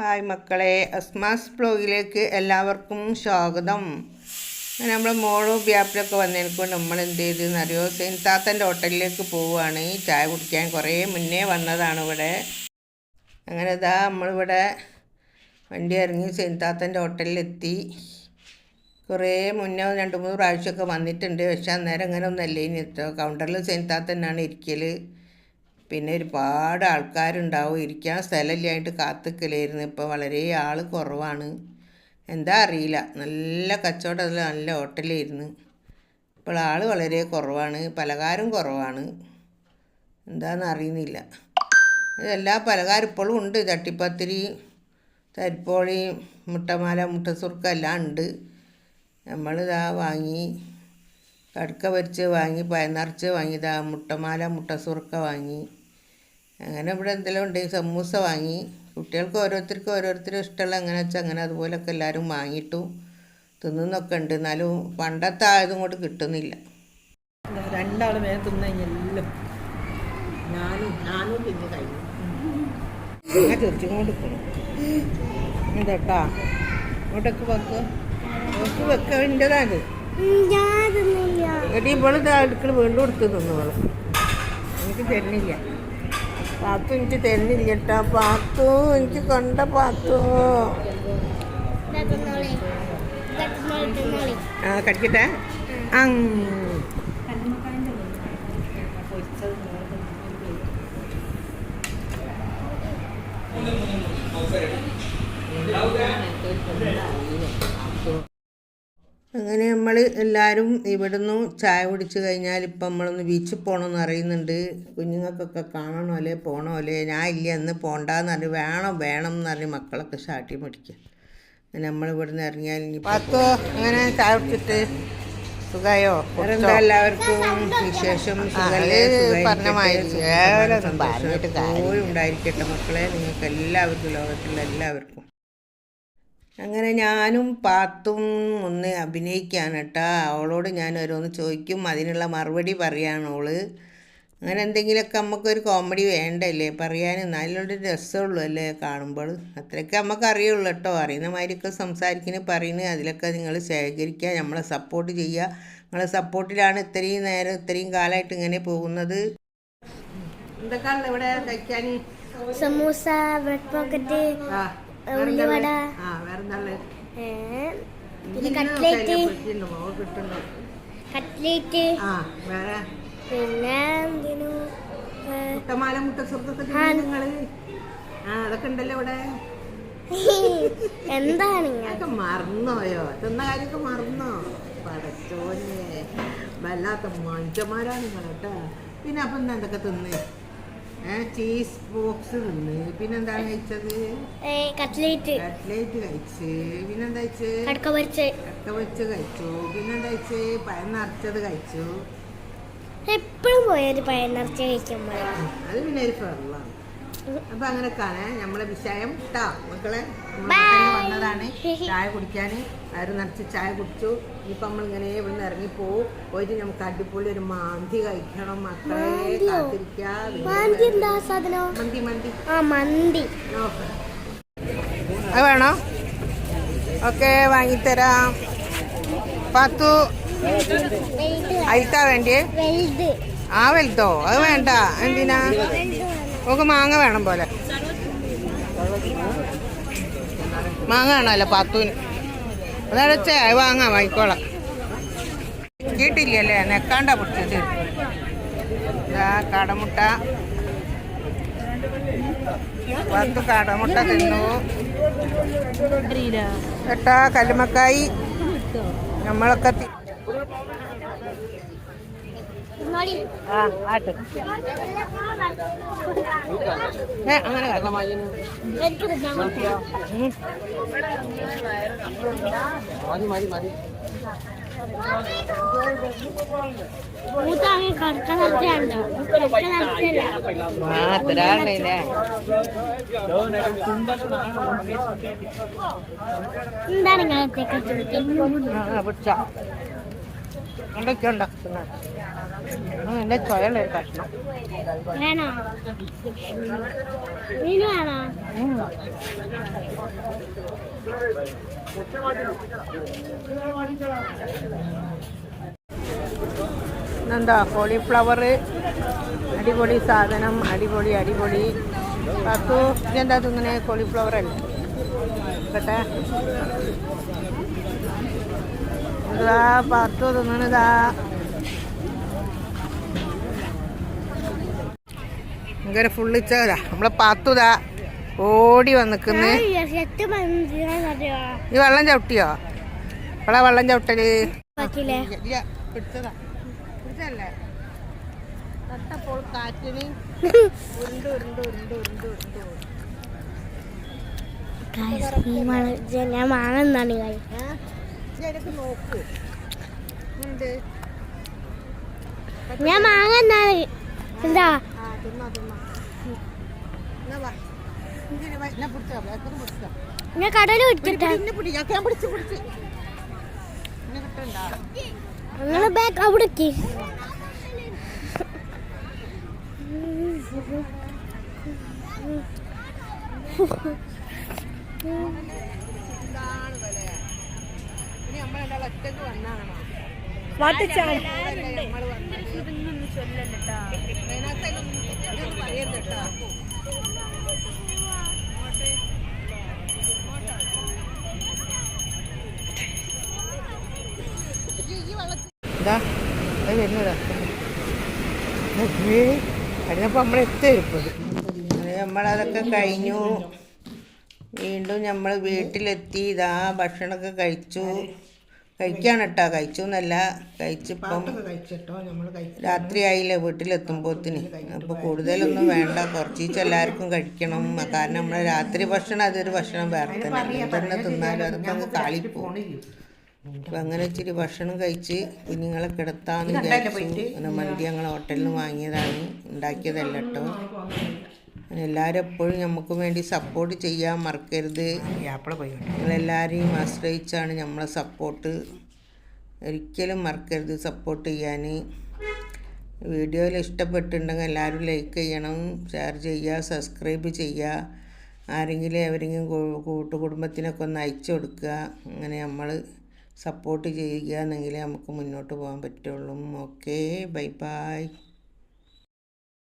Hi മക്കളെ അസ്മാസ് ബ്ലോഗിലേക്ക് എല്ലാവർക്കും സ്വാഗതം. നമ്മൾ മോളും ബ്യാപ്പിലൊക്കെ വന്നതിനെക്കൊണ്ട് നമ്മൾ എന്ത് ചെയ്തെന്ന് അറിയോ സെൻതാത്തന്റെ താത്തന്റെ ഹോട്ടലിലേക്ക് പോവുകയാണ് ചായ കുടിക്കാൻ കുറേ മുന്നേ വന്നതാണ് ഇവിടെ. അങ്ങനെ ഇതാ നമ്മളിവിടെ വണ്ടി ഇറങ്ങി സെൻതാത്തന്റെ താത്തന്റെ ഹോട്ടലിലെത്തി. കുറേ മുന്നേ രണ്ട് മൂന്ന് പ്രാവശ്യമൊക്കെ വന്നിട്ടുണ്ട്. പക്ഷേ അന്നേരം അങ്ങനെ ഒന്നല്ലേ ഇനി കൗണ്ടറിൽ സെൻതാത്തന്നാണ് ഇരിക്കൽ പിന്നെ ഒരുപാട് ആൾക്കാരുണ്ടാവും. ഇരിക്കാൻ സ്ഥലമില്ലായിട്ട് കാത്തുക്കലായിരുന്നു. ഇപ്പോൾ വളരെ ആൾ കുറവാണ്. എന്താ അറിയില്ല. നല്ല കച്ചവടം നല്ല ഹോട്ടലായിരുന്നു. ഇപ്പോൾ ആൾ വളരെ കുറവാണ്. പലകാരും കുറവാണ്. എന്താണെന്ന് അറിയുന്നില്ല. എല്ലാ പലകാരം ഇപ്പോഴും ഉണ്ട്. ചട്ടിപ്പത്തിരി തരിപ്പോളി മുട്ടമാല മുട്ടസുർക്ക എല്ലാം ഉണ്ട്. നമ്മളിതാ വാങ്ങി കടുക്ക പൊരിച്ച് വാങ്ങി പയനിറച്ച് വാങ്ങിയതാ മുട്ടമാല മുട്ടസുർക്ക വാങ്ങി. അങ്ങനെ ഇവിടെ എന്തെല്ലാം ഉണ്ട്? സമൂസ വാങ്ങി. കുട്ടികൾക്ക് ഓരോരുത്തർക്കും ഓരോരുത്തരും ഇഷ്ടമുള്ള അങ്ങനെ വെച്ചാൽ അങ്ങനെ അതുപോലൊക്കെ എല്ലാവരും വാങ്ങിയിട്ടു തിന്നുന്നൊക്കെ ഉണ്ട്. എന്നാലും പണ്ടത്തെ ആയതും കൊണ്ട് കിട്ടുന്നില്ല. രണ്ടാൾ മേലെ തിന്നു കഴിഞ്ഞെല്ലാം ഞാനും ഞാനും തിന്നു കഴിഞ്ഞു. അങ്ങനെ ചെറിച്ചും കൊണ്ട് ഇതേട്ടാ ഇങ്ങോട്ടൊക്കെ വെക്കുക നോക്കി വെക്കേണ്ടതാണ് എടി ഇപ്പോൾ അടുക്കള വീണ്ടും എടുത്ത് തിന്നോളൂ എനിക്ക് തരുന്നില്ല. പാത്തു എനിക്ക് തരുന്നില്ല കേട്ടാ പാത്തു എനിക്ക് കണ്ട പാത്തു. ആ കടിക്കട്ടെ? അങ് അങ്ങനെ നമ്മൾ എല്ലാവരും ഇവിടുന്ന് ചായ കുടിച്ച് കഴിഞ്ഞാൽ ഇപ്പം നമ്മളൊന്ന് ബീച്ചിൽ പോകണമെന്ന് അറിയുന്നുണ്ട്. കുഞ്ഞുങ്ങൾക്കൊക്കെ കാണണോ അല്ലേ പോകണോ അല്ലേ? ഞാൻ ഇല്ല എന്ന് പോകണ്ടെന്ന് പറഞ്ഞു വേണം വേണം എന്ന് പറഞ്ഞ് മക്കളൊക്കെ ചാട്ടി മേടിക്കുക അങ്ങനെ നമ്മൾ ഇവിടുന്ന് ഇറങ്ങിയാൽ ഇനി പത്തോ അങ്ങനെ ചായ കുടിച്ചിട്ട് എന്താ എല്ലാവർക്കും വിശേഷം? ഉണ്ടായിരിക്കട്ടെ മക്കളെ. നിങ്ങൾക്ക് എല്ലാവർക്കും ലോകത്തിലുള്ള എല്ലാവർക്കും. അങ്ങനെ ഞാനും പാത്തും ഒന്ന് അഭിനയിക്കുകയാണ് കേട്ടോ. അവളോട് ഞാൻ ഓരോന്ന് ചോദിക്കും അതിനുള്ള മറുപടി പറയാണ് അവൾ അങ്ങനെ എന്തെങ്കിലുമൊക്കെ നമുക്കൊരു കോമഡി വേണ്ടല്ലേ? പറയാൻ നല്ലൊരു രസമുള്ളൂ അല്ലേ കാണുമ്പോൾ? അത്രയൊക്കെ നമുക്ക് അറിയുള്ളൂ കേട്ടോ. അറിയുന്ന മാതിരിയൊക്കെ സംസാരിക്കുന്നത് പറയുന്നത് അതിലൊക്കെ നിങ്ങൾ ശേഖരിക്കുക നമ്മളെ സപ്പോർട്ട് ചെയ്യുക. നിങ്ങളെ സപ്പോർട്ടിലാണ് ഇത്രയും നേരം ഇത്രയും കാലമായിട്ട് ഇങ്ങനെ പോകുന്നത്. എന്തൊക്കെയാണ് ഇവിടെ? കഴിക്കാൻ? സമൂസ ബ്രെഡ് പോക്കറ്റ് ആ. ഉള്ളിവട പിന്നെ കട്ട്ലേറ്റ്. കട്ട്ലേറ്റ്. പിന്നെ നിങ്ങൾ? ആ അതൊക്കെ ഉണ്ടല്ലോ ഇവിടെ. എന്താണ്? അതൊക്കെ മറന്നോയോ തിന്ന കാര്യമൊക്കെ മറന്നോ. പടച്ചോനെ. വല്ലാത്ത മനുഷ്യന്മാരാണ് നിങ്ങൾ കേട്ടോ. പിന്നെ അപ്പം എന്താ എന്തൊക്കെ തിന്ന്? ചീസ് ബോക്സ് തിന്ന് പിന്നെന്താണ് കഴിച്ചത്? കട്ട്ലേറ്റ് കട്ട്ലേറ്റ് കഴിച്ച്. പിന്നെന്താ കഴിച്ച്? കടക്ക പൊരിച്ച്. കക്ക വെച്ച് കഴിച്ചു. പിന്നെന്താ കഴിച്ച്? പഴം നിറച്ചത് കഴിച്ചു. എപ്പോഴും പോയൊരു പഴം നിറച്ച് കഴിക്കുമ്പോൾ അത് പിന്നെ ഒരു ഫെറലാണ് അപ്പൊ അങ്ങനെയൊക്കെയാണ് നമ്മളെ വിഷയം ട്ടാ. മക്കളെ വന്നതാണ്. ചായ കുടിക്കാൻ വയറ് നിറച്ച് ചായ കുടിച്ചു. ഇപ്പൊ നമ്മൾ ഇങ്ങനെ ഇവിടുന്ന് ഇറങ്ങിപ്പോവും. പോയിട്ട് നമുക്ക് അടിപൊളി ഒരു മാന്തി കഴിക്കണം. മക്കളെ മന്തി മന്തി. അത് വേണോ? ഓക്കെ വാങ്ങിത്തരാം. പത്തു. അയിത്താ വേണ്ടിയേ? ആ വലുതോ അത് വേണ്ട. എന്തിനാ നമുക്ക് മാങ്ങ വേണം പോലെ. മാങ്ങ വേണമല്ലോ പത്തൂന് അതടച്ചേ അത് വാങ്ങാം വാങ്ങിക്കോളാം. കിട്ടില്ലല്ലേ നെക്കാണ്ട പിടിച്ചത്. ഇതാ കടമുട്ട. പത്ത് കടമുട്ട തിന്നു. എട്ടാ കല്ലുമക്കായി നമ്മളൊക്കെ തി- ആ ആട്ട് ഏ അങ്ങനെ കാട്ടാം. ഉം. മൂത്താങ്ങ കടക്ക നിറച്ചുണ്ടോ കടക്ക നിറച്ചല്ല എന്തൊക്കെ ഉണ്ടാക്കുന്നത് കഷ്ണം. എന്താ കോളിഫ്ലവർ അടിപൊളി സാധനം അടിപൊളി അടിപൊളി. പത്തു ഇതെന്താ തിങ്ങനെ കോളിഫ്ലവർ അല്ലേ കേട്ടെ ഇതാ പാത്തു തിന്നണതാ ഭയങ്കര ഫുള്ളിച്ചതാ നമ്മളെ പാത്തുതാ ഓടി വന്നിക്കുന്നു. ഈ വെള്ളം ചവിട്ടിയോ? ഇവിടെ വെള്ളം ചവിട്ടൽ. പിടിച്ചതാ. പിടിച്ചല്ലേ തട്ടപ്പോൾ കാറ്റിന്. ഉരുണ്ട് ഉരുണ്ട് ഉരുണ്ട് ഉരുണ്ട് ഉരുണ്ട് പോയി. ഞാൻ വാങ്ങുന്നതാണ് കാര്യം. ഞാൻ വാങ്ങുന്നതാണ് എന്താ? ആ തിന്നോ തിന്നോ. എന്നാ വാ. ഇങ്ങനെ കേട്ടോ ഇതാ നമ്മളതൊക്കെ കഴിഞ്ഞു. വീണ്ടും നമ്മൾ വീട്ടിലെത്തി ഇതാ ഭക്ഷണമൊക്കെ കഴിച്ചു. കഴിക്കാണ് കേട്ടോ കഴിച്ചു എന്നല്ല കഴിച്ചിപ്പം രാത്രിയായില്ലേ വീട്ടിലെത്തുമ്പോത്തിന്. അപ്പോൾ കൂടുതലൊന്നും വേണ്ട. കുറച്ച് എല്ലാവർക്കും കഴിക്കണം. കാരണം നമ്മളെ രാത്രി ഭക്ഷണം അതൊരു ഭക്ഷണം വേറെ തന്നെ തന്നെ തിന്നാലും അതൊക്കെ അങ്ങ് കാളിപ്പോവും അപ്പം അങ്ങനെ ഇച്ചിരി ഭക്ഷണം കഴിച്ച് കുഞ്ഞുങ്ങളെ കിടത്താന്ന് വിചാരിച്ചു. അങ്ങനെ മന്തി ഞങ്ങൾ ഹോട്ടലിൽ നിന്ന് വാങ്ങിയതാണ് ഉണ്ടാക്കിയതല്ല കേട്ടോ എല്ലാവരും എപ്പോഴും നമുക്ക് വേണ്ടി സപ്പോർട്ട് ചെയ്യാൻ മറക്കരുത്. നിങ്ങളെല്ലാവരെയും ആശ്രയിച്ചാണ് നമ്മളെ സപ്പോർട്ട് ഒരിക്കലും മറക്കരുത് സപ്പോർട്ട് ചെയ്യാൻ. വീഡിയോയിൽ ഇഷ്ടപ്പെട്ടിട്ടുണ്ടെങ്കിൽ എല്ലാവരും ലൈക്ക് ചെയ്യണം ഷെയർ ചെയ്യുക സബ്സ്ക്രൈബ് ചെയ്യുക. ആരെങ്കിലും എവരെങ്കിലും കൂട്ടുകുടുംബത്തിനൊക്കെ ഒന്ന് അയച്ചു കൊടുക്കുക. അങ്ങനെ നമ്മൾ സപ്പോർട്ട് ചെയ്യുക എന്നെങ്കിലേ നമുക്ക് മുന്നോട്ട് പോകാൻ പറ്റുള്ളൂ. Okay bye bye